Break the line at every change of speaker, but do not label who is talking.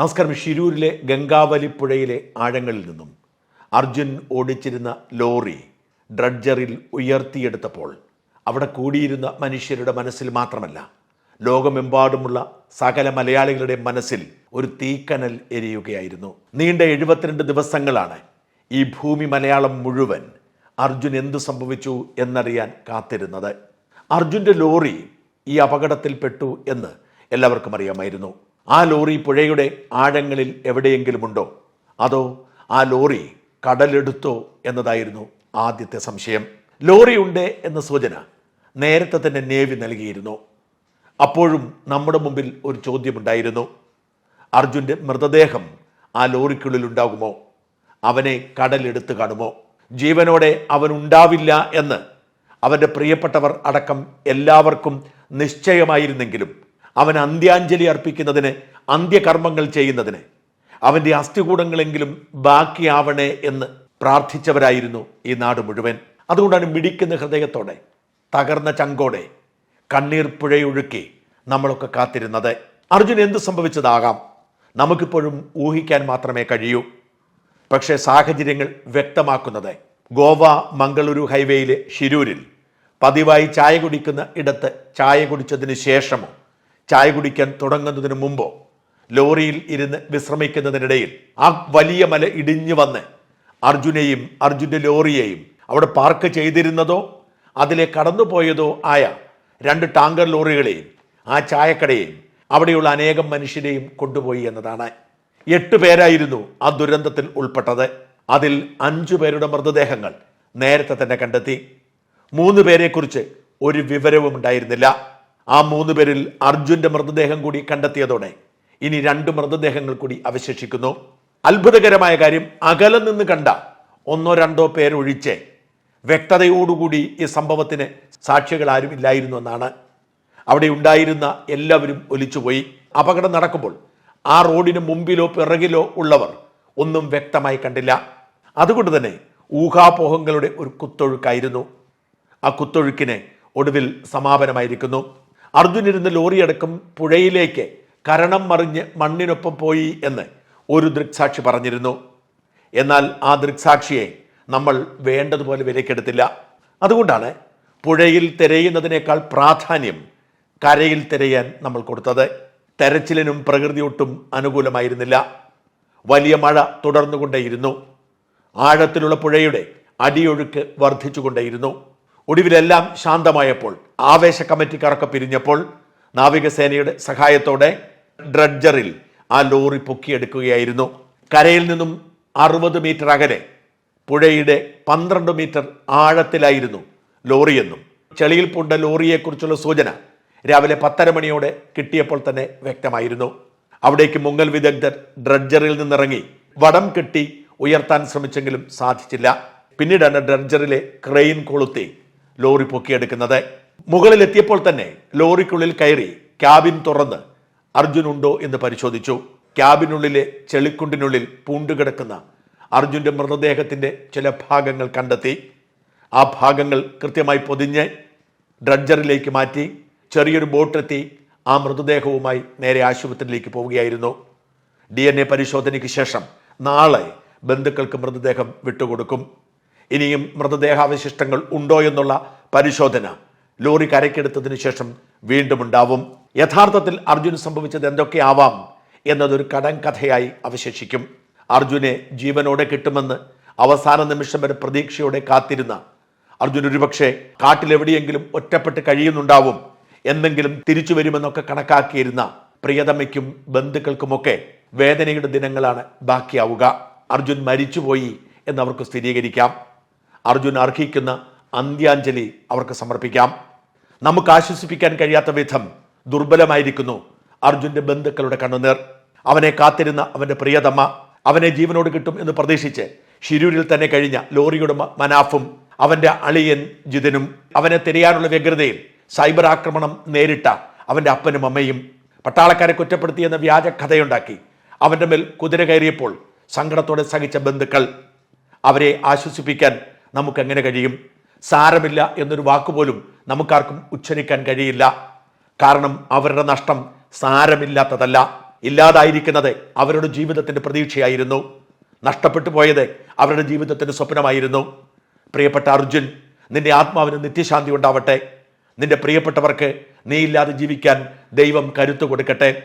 നമസ്കാരം. ഷിരൂരിലെ ഗംഗാവലിപ്പുഴയിലെ ആഴങ്ങളിൽ നിന്നും അർജുൻ ഓടിച്ചിരുന്ന ലോറി ഡ്രഡ്ജറിൽ ഉയർത്തിയെടുത്തപ്പോൾ അവിടെ കൂടിയിരുന്ന മനുഷ്യരുടെ മനസ്സിൽ മാത്രമല്ല ലോകമെമ്പാടുമുള്ള സകല മലയാളികളുടെ മനസ്സിൽ ഒരു തീക്കനൽ എരിയുകയായിരുന്നു. നീണ്ട എഴുപത്തിരണ്ട് ദിവസങ്ങളാണ് ഈ ഭൂമി മലയാളം മുഴുവൻ അർജുൻ എന്തു സംഭവിച്ചു എന്നറിയാൻ കാത്തിരുന്നത്. അർജുന്റെ ലോറി ഈ അപകടത്തിൽപ്പെട്ടു എന്ന് എല്ലാവർക്കും അറിയാമായിരുന്നു. ആ ലോറി പുഴയുടെ ആഴങ്ങളിൽ എവിടെയെങ്കിലും ഉണ്ടോ അതോ ആ ലോറി കടലെടുത്തോ എന്നതായിരുന്നു ആദ്യത്തെ സംശയം. ലോറി ഉണ്ട് എന്ന സൂചന നേരത്തെ തന്നെ നേവി നൽകിയിരുന്നു. അപ്പോഴും നമ്മുടെ മുമ്പിൽ ഒരു ചോദ്യമുണ്ടായിരുന്നു. അർജുന്റെ മൃതദേഹം ആ ലോറിക്കുള്ളിൽ ഉണ്ടാകുമോ? അവനെ കടലെടുത്ത് കാണുമോ? ജീവനോടെ അവൻ ഉണ്ടാവില്ല എന്ന് അവന്റെ പ്രിയപ്പെട്ടവർ അടക്കം എല്ലാവർക്കും നിശ്ചയമായിരുന്നെങ്കിലും അവൻ അന്ത്യാഞ്ജലി അർപ്പിക്കുന്നതിന് അന്ത്യകർമ്മങ്ങൾ ചെയ്യുന്നതിന്. അവന്റെ അസ്ഥികൂടങ്ങളെങ്കിലും ബാക്കിയാവണേ എന്ന് പ്രാർത്ഥിച്ചവരായിരുന്നു ഈ നാട് മുഴുവൻ. അതുകൊണ്ടാണ് മിടിക്കുന്ന ഹൃദയത്തോടെ തകർന്ന ചങ്കോടെ കണ്ണീർ പുഴയൊഴുക്കി നമ്മളൊക്കെ കാത്തിരുന്നത്. അർജുൻ എന്ത് സംഭവിച്ചതാകാം? നമുക്കിപ്പോഴും ഊഹിക്കാൻ മാത്രമേ കഴിയൂ. പക്ഷേ സാഹചര്യങ്ങൾ വ്യക്തമാക്കുന്നത് ഗോവ മംഗളൂരു ഹൈവേയിലെ ഷിരൂരിൽ പതിവായി ചായ കുടിക്കുന്ന ഇടത്ത് ചായ കുടിച്ചതിന് ശേഷമോ? ചായ കുടിക്കാൻ തുടങ്ങുന്നതിന് മുമ്പോ ലോറിയിൽ ഇരുന്ന് വിശ്രമിക്കുന്നതിനിടയിൽ ആ വലിയ മല ഇടിഞ്ഞു വന്ന് അർജുനെയും അർജുന്റെ ലോറിയെയും അവിടെ പാർക്ക് ചെയ്തിരുന്നതോ അതിലെ കടന്നുപോയതോ ആയ രണ്ട് ടാങ്കർ ലോറികളെയും ആ ചായക്കടയെയും അവിടെയുള്ള അനേകം മനുഷ്യരെയും കൊണ്ടുപോയി എന്നതാണ്. എട്ട് പേരായിരുന്നു ആ ദുരന്തത്തിൽ ഉൾപ്പെട്ടത്. അതിൽ അഞ്ചു പേരുടെ മൃതദേഹങ്ങൾ നേരത്തെ തന്നെ കണ്ടെത്തി. മൂന്ന് പേരെക്കുറിച്ച് ഒരു വിവരവും ഉണ്ടായിരുന്നില്ല ആ മൂന്ന് പേരിൽ അർജുന്റെ മൃതദേഹം കൂടി കണ്ടെത്തിയതോടെ ഇനി രണ്ട് മൃതദേഹങ്ങൾ കൂടി അവശേഷിക്കുന്നു. അത്ഭുതകരമായ കാര്യം അകലെ നിന്ന് കണ്ട ഒന്നോ രണ്ടോ പേരൊഴിച്ച് വ്യക്തതയോടുകൂടി ഈ സംഭവത്തിന് സാക്ഷികൾ ആരും ഇല്ലായിരുന്നു എന്നാണ്. അവിടെ ഉണ്ടായിരുന്ന എല്ലാവരും ഒലിച്ചുപോയി. അപകടം നടക്കുമ്പോൾ ആ റോഡിന് മുമ്പിലോ പിറകിലോ ഉള്ളവർ ഒന്നും വ്യക്തമായി കണ്ടില്ല. അതുകൊണ്ട് തന്നെ ഊഹാപോഹങ്ങളുടെ ഒരു കുത്തൊഴുക്കായിരുന്നു. ആ കുത്തൊഴുക്കിന് ഒടുവിൽ സമാപനമായിരിക്കുന്നു. അർജുനിരുന്ന ലോറിയടക്കം പുഴയിലേക്ക് കരണം മറിഞ്ഞ് മണ്ണിനൊപ്പം പോയി എന്ന് ഒരു ദൃക്സാക്ഷി പറഞ്ഞിരുന്നു. എന്നാൽ ആ ദൃക്സാക്ഷിയെ നമ്മൾ വേണ്ടതുപോലെ വിലക്കെടുത്തില്ല അതുകൊണ്ടാണ് പുഴയിൽ തിരയുന്നതിനേക്കാൾ പ്രാധാന്യം കരയിൽ തിരയാൻ നമ്മൾ കൊടുത്തത്. തെരച്ചിലിനും പ്രകൃതി ഒട്ടും അനുകൂലമായിരുന്നില്ല. വലിയ മഴ തുടർന്നുകൊണ്ടേയിരുന്നു. ആഴത്തിലുള്ള പുഴയുടെ അടിയൊഴുക്ക് വർദ്ധിച്ചുകൊണ്ടേയിരുന്നു. ഒടുവിലെല്ലാം ശാന്തമായപ്പോൾ ആവേശ കമ്മിറ്റിക്കാരൊക്കെ പിരിഞ്ഞപ്പോൾ നാവികസേനയുടെ സഹായത്തോടെ ഡ്രഡ്ജറിൽ ആ ലോറി പൊക്കിയെടുക്കുകയായിരുന്നു. കരയിൽ നിന്നും അറുപത് മീറ്റർ അകലെ പുഴയുടെ പന്ത്രണ്ട് മീറ്റർ ആഴത്തിലായിരുന്നു ലോറിയെന്നും. ചെളിയിൽ പൂണ്ട ലോറിയെക്കുറിച്ചുള്ള സൂചന രാവിലെ പത്തര മണിയോടെ കിട്ടിയപ്പോൾ തന്നെ വ്യക്തമായിരുന്നു. അവിടേക്ക് മുങ്ങൽ വിദഗ്ധർ ഡ്രഡ്ജറിൽ നിന്നിറങ്ങി വടം കെട്ടി ഉയർത്താൻ ശ്രമിച്ചെങ്കിലും സാധിച്ചില്ല. പിന്നീടാണ് ഡ്രഡ്ജറിലെ ക്രെയിൻ കൊളുത്തി ലോറി പൊക്കിയെടുക്കുന്നത്. മുകളിലെത്തിയപ്പോൾ തന്നെ ലോറിക്കുള്ളിൽ കയറി ക്യാബിൻ തുറന്ന് അർജുൻ ഉണ്ടോ എന്ന് പരിശോധിച്ചു. ക്യാബിനുള്ളിലെ ചെളിക്കുണ്ടിനുള്ളിൽ പൂണ്ടുകിടക്കുന്ന അർജുന്റെ മൃതദേഹത്തിന്റെ ചില ഭാഗങ്ങൾ കണ്ടെത്തി. ആ ഭാഗങ്ങൾ കൃത്യമായി പൊതിഞ്ഞ് ഡ്രഡ്ജറിലേക്ക് മാറ്റി ചെറിയൊരു ബോട്ടെത്തി ആ മൃതദേഹവുമായി നേരെ ആശുപത്രിയിലേക്ക് പോവുകയായിരുന്നു. ഡി എൻ എ പരിശോധനയ്ക്ക് ശേഷം നാളെ ബന്ധുക്കൾക്ക് മൃതദേഹം വിട്ടുകൊടുക്കും. ഇനിയും മൃതദേഹാവശിഷ്ടങ്ങൾ ഉണ്ടോ എന്നുള്ള പരിശോധന ലോറി കരയ്ക്കെടുത്തതിന് ശേഷം വീണ്ടും ഉണ്ടാവും. യഥാർത്ഥത്തിൽ അർജുന് സംഭവിച്ചത് എന്തൊക്കെയാവാം എന്നതൊരു കടം കഥയായി അവശേഷിക്കും. അർജുനെ ജീവനോടെ കിട്ടുമെന്ന് അവസാന നിമിഷം വരെ പ്രതീക്ഷയോടെ കാത്തിരുന്ന അർജുൻ ഒരുപക്ഷെ കാട്ടിലെവിടെയെങ്കിലും ഒറ്റപ്പെട്ട് കഴിയുന്നുണ്ടാവും എന്തെങ്കിലും തിരിച്ചു വരുമെന്നൊക്കെ കണക്കാക്കിയിരുന്ന പ്രിയതമയ്ക്കും ബന്ധുക്കൾക്കുമൊക്കെ വേദനയുടെ ദിനങ്ങളാണ് ബാക്കിയാവുക. അർജുൻ മരിച്ചുപോയി എന്നവർക്ക് സ്ഥിരീകരിക്കാം. അർജുൻ അർഹിക്കുന്ന അന്ത്യാഞ്ജലി അവർക്ക് സമർപ്പിക്കാം. നമുക്ക് ആശ്വസിപ്പിക്കാൻ കഴിയാത്ത വിധം ദുർബലമായിരിക്കുന്നു അർജുന്റെ ബന്ധുക്കളുടെ കണ്ണുനീർ. അവനെ കാത്തിരുന്ന അവന്റെ പ്രിയതമ്മ അവനെ ജീവനോട് കിട്ടും എന്ന് പ്രതീക്ഷിച്ച് ഷിരൂരിൽ തന്നെ കഴിഞ്ഞ ലോറിയുടെ മനാഫും അവന്റെ അളിയൻ ജിതനും അവനെ തിരയാനുള്ള വ്യഗ്രതയിൽ സൈബർ ആക്രമണം നേരിട്ട അവന്റെ അപ്പനും അമ്മയും പട്ടാളക്കാരെ കുറ്റപ്പെടുത്തിയെന്ന വ്യാജ കഥയുണ്ടാക്കി. അവന്റെ മേൽ കുതിര കയറിയപ്പോൾ സങ്കടത്തോടെ സഹിച്ച ബന്ധുക്കൾ. അവരെ ആശ്വസിപ്പിക്കാൻ നമുക്ക് എങ്ങനെ കഴിയും? സാരമില്ല എന്നൊരു വാക്കുപോലും നമുക്കാർക്കും ഉച്ചരിക്കാൻ കഴിയില്ല. കാരണം അവരുടെ നഷ്ടം സാരമില്ലാത്തതല്ല. ഇല്ലാതായിരിക്കുന്നത് അവരുടെ ജീവിതത്തിന്റെ പ്രതീക്ഷയായിരുന്നു. നഷ്ടപ്പെട്ടു പോയത് അവരുടെ ജീവിതത്തിന്റെ സ്വപ്നമായിരുന്നു. പ്രിയപ്പെട്ട അർജുൻ നിന്റെ ആത്മാവിന് നിത്യശാന്തി ഉണ്ടാവട്ടെ. നിന്റെ പ്രിയപ്പെട്ടവർക്ക് നീ ഇല്ലാതെ ജീവിക്കാൻ ദൈവം കരുത്തു കൊടുക്കട്ടെ.